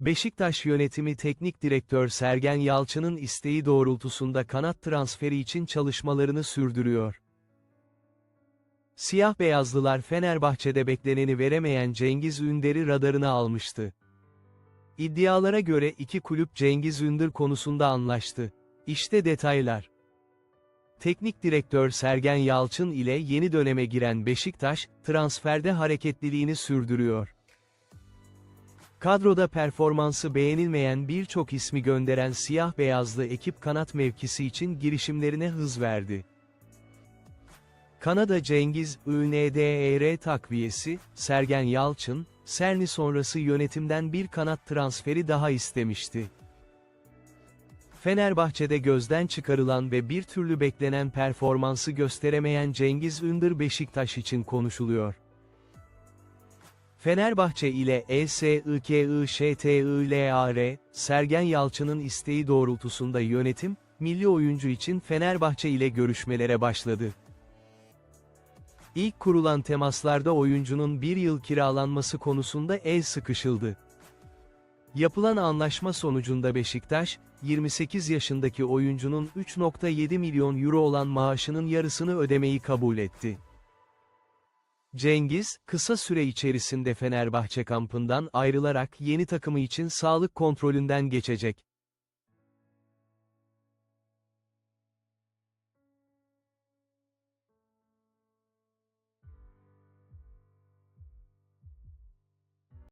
Beşiktaş yönetimi teknik direktör Sergen Yalçın'ın isteği doğrultusunda kanat transferi için çalışmalarını sürdürüyor. Siyah beyazlılar Fenerbahçe'de bekleneni veremeyen Cengiz Ünder'i radarına almıştı. İddialara göre iki kulüp Cengiz Ünder konusunda anlaştı. İşte detaylar. Teknik direktör Sergen Yalçın ile yeni döneme giren Beşiktaş, transferde hareketliliğini sürdürüyor. Kadroda performansı beğenilmeyen birçok ismi gönderen siyah beyazlı ekip kanat mevkisi için girişimlerine hız verdi. Kanada Cengiz ÜNDER takviyesi, Sergen Yalçın, Serni sonrası yönetimden bir kanat transferi daha istemişti. Fenerbahçe'de gözden çıkarılan ve bir türlü beklenen performansı gösteremeyen Cengiz Ünder Beşiktaş için konuşuluyor. Fenerbahçe ile ESİKİŞTİLAR, Sergen Yalçın'ın isteği doğrultusunda yönetim, milli oyuncu için Fenerbahçe ile görüşmelere başladı. İlk kurulan temaslarda oyuncunun bir yıl kiralanması konusunda el sıkışıldı. Yapılan anlaşma sonucunda Beşiktaş, 28 yaşındaki oyuncunun 3.7 milyon euro olan maaşının yarısını ödemeyi kabul etti. Cengiz, kısa süre içerisinde Fenerbahçe kampından ayrılarak yeni takımı için sağlık kontrolünden geçecek.